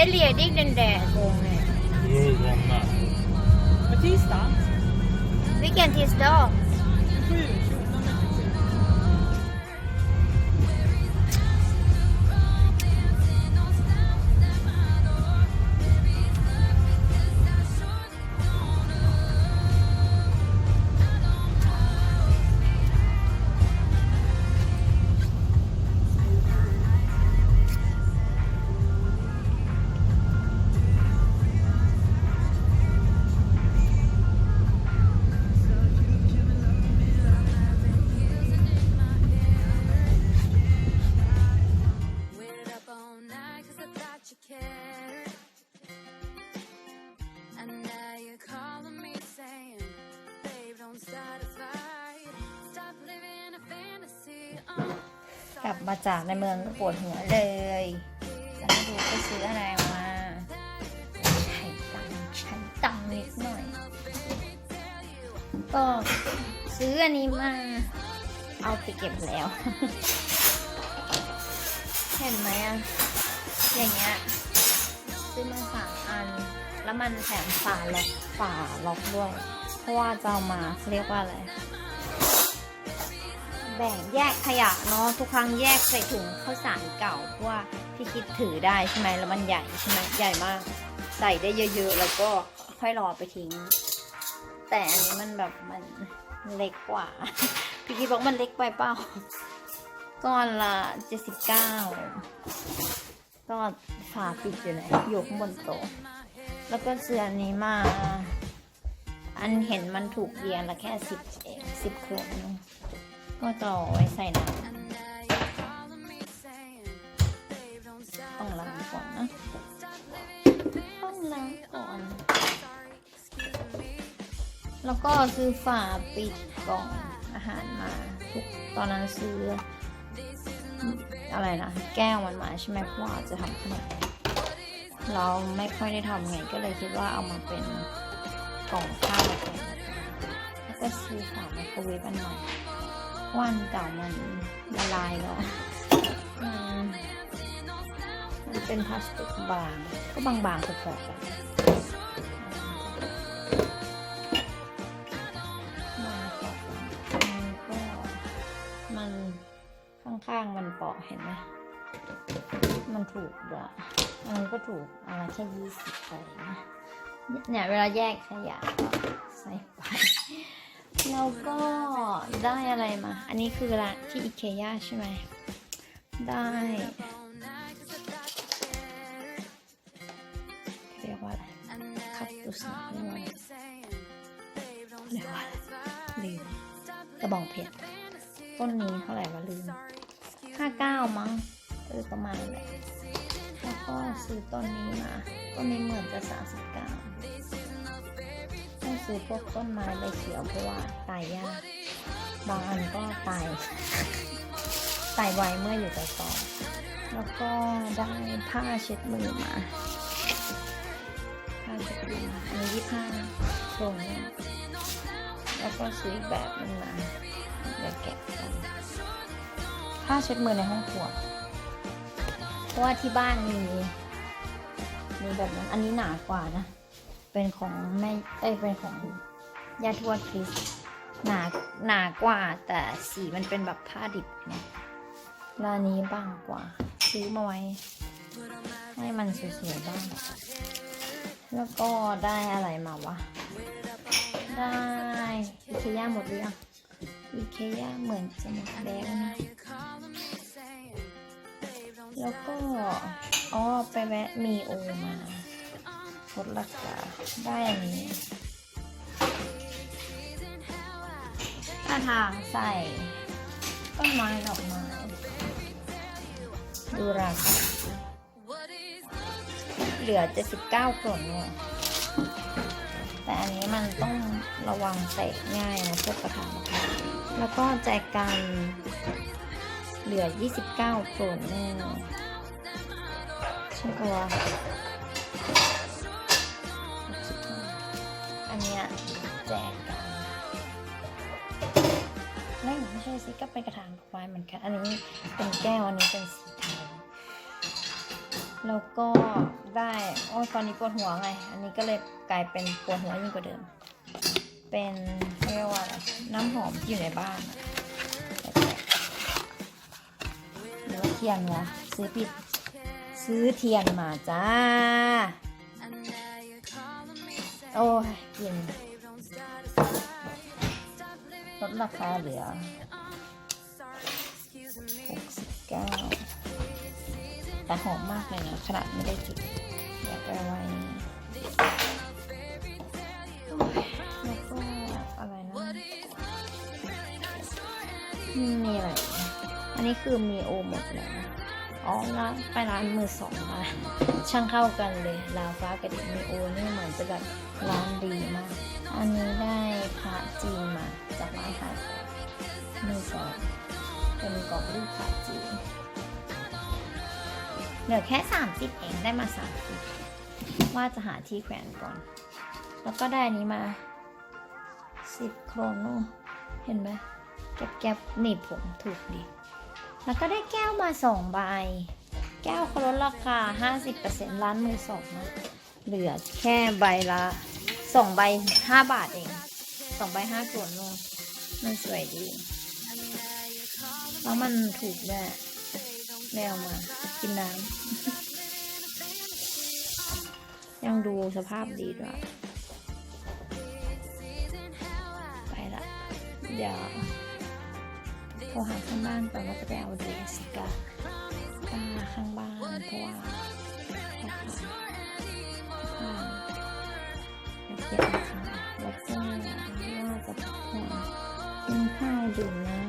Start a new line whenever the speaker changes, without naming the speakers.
Stelly, det är den där gången.
Jo, gångna.
På tisdag?
Vilken tisdag?
27.
ลับมาจากในเมืองก็ปวดหัวเลยจะให้ดูไปซื้ออะไรมาใช้ตังค์ใช้ตังค์นิดหน่อย ก็ซื้ออันนี้มา เอาไปเก็บแล้ว เห็นไหมอะ อย่างเงี้ยซื้อมาสามอัน แล้วมันแถมฝาล็อกฝาล็อกด้วย เพราะว่าจะเอามาเรียกว่าอะไร แบ่งแยกขยะเนาะทุกครั้งแยกใส่ถุงข้าวสารเก่าเพราะว่าพี่คิดถือได้ใช่ไหมแล้วมันใหญ่ใช่ไหมใหญ่มาก ใส่ได้เยอะๆ แล้วก็ค่อยรอไปทิ้ง แต่อันนี้มันแบบมันเล็กกว่า พี่คิดบอกมันเล็กไปเปล่าก้อนละเจ็ดสิบเก้าก็ฝาปิดอยู่ไหนอยู่ข้างบนโต๊ะแล้วก็เสื้ออันนี้มา อันเห็นมันถูกเรียนละแค่สิบเองสิบเครื่องเน ก็จะเอไว้ใส่น้ำต้องล้างก่อนนะต้องล้างก่อน แล้วก็ซื้อฝาปิดกล่องอาหารมาทุกตอนนั้นซื้ออะไรนะ แก้วมันมาใช่ไหมเพราะว่าจะทำขนมเราไม่ค่อยได้ทำไงก็เลยคิดว่าเอามาเป็นกล่องข้าวแล้วก็ซื้อฝาไมโครเวฟอันใหม่เพรา วาอันเก่ามันละลายแล้วมันมันเป็นพลาสติกบาง ก็บางๆพอๆกันมันก็มันก็มันข้างๆมันเปาะเห็นไหมมันถูกด้วยมันก็ถูกอะไรแค่ยี่สิบไปนะเนี่ยเวลาแยกขยะก็ใส่ไป แล้วก็ได้อะไรมา อันนี้คือละที่อิเคยาใช่ไหม ได้เรียกว่าอะไรคัตตุสนะเรียกว่าอะไรเรียกว่าอะไรลืมกระบองเพชร ต้นนี้เท่าไหร่วะลืมห้าเก้ามั้ง เออประมาณแหละแล้วก็ซื้อต้นนี้มา ต้นนี้เหมือนจะสามสิบเก้า ซื้อพวกต้นไม้ใบเขียวเพราะว่าตายยากบางอันก็ตายตายไวเมื่ออยู่กับตอแล้วก็ได้ผ้าเช็ดมือมาผ้าเช็ดมือมาอันนี้ยี่ห้าตรงนี้แล้วก็ซื้อแบบหนึงมาเดี๋ยวแกะกันผ้าเช็ดมือในห้องครัวเพราะว่าที่บ้านมีมีแบบนั้นอันนี้หนากว่านะ เป็นของแม่เอ้ยเป็นของย่าทวดคริสหนาหนากว่าแต่สีมันเป็นแบบผ้าดิบไงแล้วอันนี้บางกว่า ซื้อมาไว้ ให้มันสวยๆบ้าง แล้วก็ได้อะไรมาวะ ได้อีเคย่าหมดหรือยังอีเคย่าเหมือนจะหมดแล้วนะแล้วก็อ๋อไปแวะมีโอมา ลดราคาได้อันนี้ท่าทางใส่ต้นไม้ดอกไม้ ดูราคาเหลือ 79กล่องเนี่ยแต่อันนี้มันต้องระวังเตะง่ายนะพวกกระถางมะพร้าวแล้วก็แจกันเหลือ 29กล่องแน่ช่ปะว เนี้ยแจกกันไม่ไม่ใช่สิก็เป็นกระถางดอกไม้เหมือนกัน อันนี้เป็นแก้วอันนี้เป็นสีเทาแล้วก็ได้โอ้ยตอนนี้ปวดหัวไง อันนี้ก็เลยกลายเป็นปวดหัวยิ่งกว่าเดิม เป็นเรียกว่าอะไรน้ำหอมที่อยู่ในบ้านอะหรือว่าเทียนวะซื้อผิดซื้อเทียนมาจ้า โอ้ยกิน
babe, don't start a fight. Stop living
ลดราคาเหลือ
sorry, excuse me.
69แต่หอมมากเลยนะขนาดไม่ได้จุดเดี๋ยวไปไว้โอ้ยแล้วก็อะไรนะอืมมีอะไร อันนี้คือมีโอหมดแล้วอ๋อร้านไปร้านมือสองมาช่างเข้ากันเลยลาวฟ้ากับเด็กมีโอนี่ เหมือนจะแบบร้านดีมาก อันนี้ได้พระจีนมาจากร้านขายของมือสองเป็นกรอบรูปพระจีนเหลือแค่ 30 เองได้มา30ว่าจะหาที่แขวนก่อน แล้วก็ได้อันนี้มา 10 โครโนเห็นไหมแก็บแก็บหนีบผมถูกดี แล้วก็ได้แก้วมา 2 ใบ แก้วเขาลดราคา 50%ร้านมือสองนะ เหลือแค่ใบละ2ใบ5บาทเอง2ใบ5โครโนมันสวยดีแล้วมันถูกด้วยไม่เอามากินน้ำ ยังดูสภาพดีด้วย ไปละเดี๋ยวโทรหาข้างบ้านก่อนว่าจะไปเอาเดรสกับป้าข้างบ้านเพราะว่า ดี๋ย